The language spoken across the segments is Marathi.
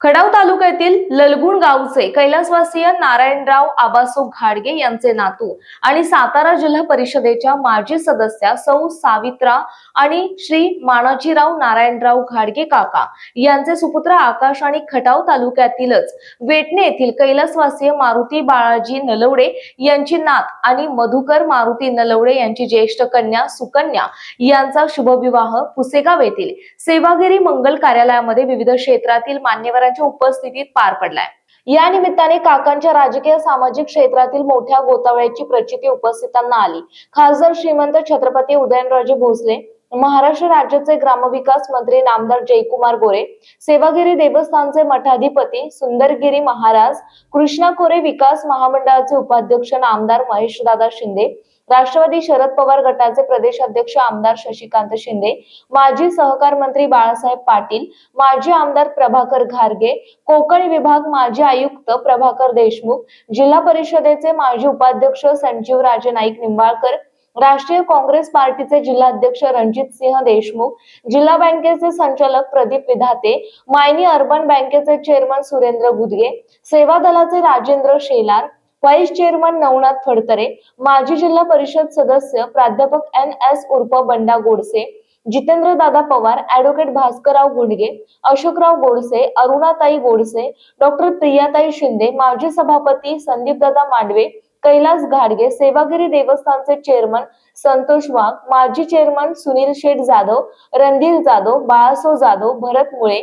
खडाव तालुक्यातील ललगुण गावचे कैलासवासीय नारायणराव आबासो घाडगे यांचे नातू आणि सातारा जिल्हा परिषदेच्या माजी सदस्या सौ सावित्रा आणि श्री मानाजीराव नारायणराव घाडगे काका यांचे सुपुत्र आकाश आणि खटाव तालुक्यातीलच वेटणे येथील कैलासवासीय मारुती बाळाजी नलवडे यांची नात आणि मधुकर मारुती नलवडे यांची ज्येष्ठ कन्या सुकन्या यांचा शुभविवाह पुसेगाव येथील सेवागिरी मंगल कार्यालयामध्ये विविध क्षेत्रातील मान्यवर मान्यवरांच्या उपस्थितीत पार पडलाय. या निमित्ताने काकांच्या राजकीय सामाजिक क्षेत्रातील मोठ्या गोतावळ्याची प्रचिती उपस्थितांना आली. खासदार श्रीमंत छत्रपती उदयनराजे भोसले महाराष्ट्र राज्याचे ग्रामविकास मंत्री नामदार जयकुमार गोरे सेवागिरी देवस्थानचे मठाधिपती सुंदरगिरी महाराज कृष्णा कोरे विकास महामंडळाचे उपाध्यक्ष नामदार महेशदादा शिंदे राष्ट्रवादी शरद पवार गटाचे प्रदेशाध्यक्ष आमदार शशिकांत शिंदे माजी सहकार मंत्री बाळासाहेब पाटील माजी आमदार प्रभाकर घारगे कोकण विभाग माजी आयुक्त प्रभाकर देशमुख जिल्हा परिषदेचे माजी उपाध्यक्ष संजीव राजे नाईक निंबाळकर राष्ट्रीय काँग्रेस पार्टीचे जिल्हाध्यक्ष रणजित सिंह देशमुख जिल्हा बँकेचे संचालक प्रदीप विधाते मायनी अर्बन बँकेचे चेअरमन सुरेंद्र गुदगे सेवा दलाचे राजेंद्र शेलार व्हाईस चेअरमन नवनाथ फडतरे माजी जिल्हा परिषद सदस्य प्राध्यापक एन एस उर्फ बंडा गोडसे जितेंद्र दादा पवार ऍडव्होकेट भास्करराव गुंडगे अशोकराव गोडसे अरुणाताई गोडसे डॉक्टर प्रियाताई शिंदे माजी सभापती संदीपदादा मांडवे कैलास घाडगे सेवागिरी देवस्थानचे चेअरमन संतोष वाघ माजी chairman Sunil Sheth Jadhav Randhir Jadhav Balaso Jadhav Bharat Mule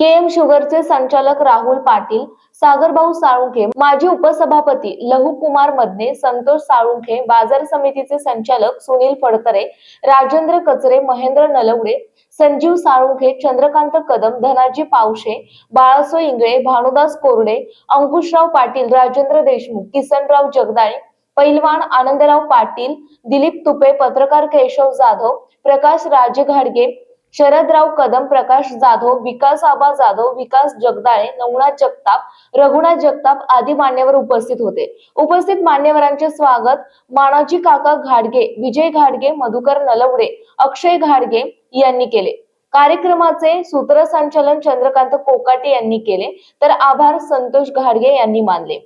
K M शुगरचे संचालक राहुल पाटील सागरभाऊ साळुंखे माजी उपसभापती लहू कुमार मधने संतोष साळुंखे बाजार समितीचे संचालक सुनील फडतरे राजेंद्र कचरे महेंद्र नलवडे संजीव साळुंखे चंद्रकांत कदम धनाजी पावशे बाळासो इंगळे भानुदास कोरडे अंकुशराव पाटील राजेंद्र देशमुख किसनराव जगदाळे पैलवान आनंदराव पाटील दिलीप तुपे पत्रकार केशव जाधव प्रकाश राजे घाडगे शरदराव कदम प्रकाश जाधव विकास आबा जाधव विकास जगदाळे नवनाथ जगताप रघुनाथ जगताप आदी मान्यवर उपस्थित होते. उपस्थित मान्यवरांचे स्वागत मानाजी काका घाडगे विजय घाडगे मधुकर नलवडे अक्षय घाडगे यांनी केले. कार्यक्रमाचे सूत्रसंचालन चंद्रकांत कोकाटे यांनी केले. तर आभार संतोष घाडगे यांनी मानले.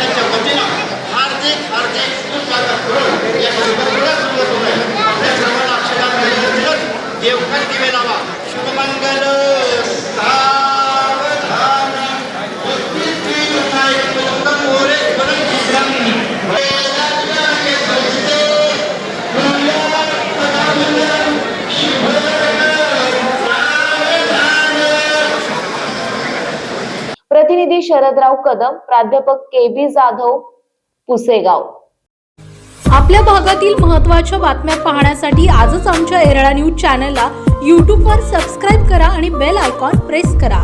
पक्षाच्या वतीनं हार्दिक हार्दिक स्वागत करून या बरोबरच सुरुवात होत आहे. आपल्या सर्वांना अक्षरात देवघर दिवे लावा. शुभमंगल. सहा श्री शरदराव कदम प्राध्यापक के बी जाधव पुसेगाव. आपल्या भागातील महत्त्वाच्या बातम्या पाहण्यासाठी आजच आमच्या एरळा न्यूज चॅनलला यूट्यूबवर सबस्क्राईब करा आणि बेल आयकॉन प्रेस करा.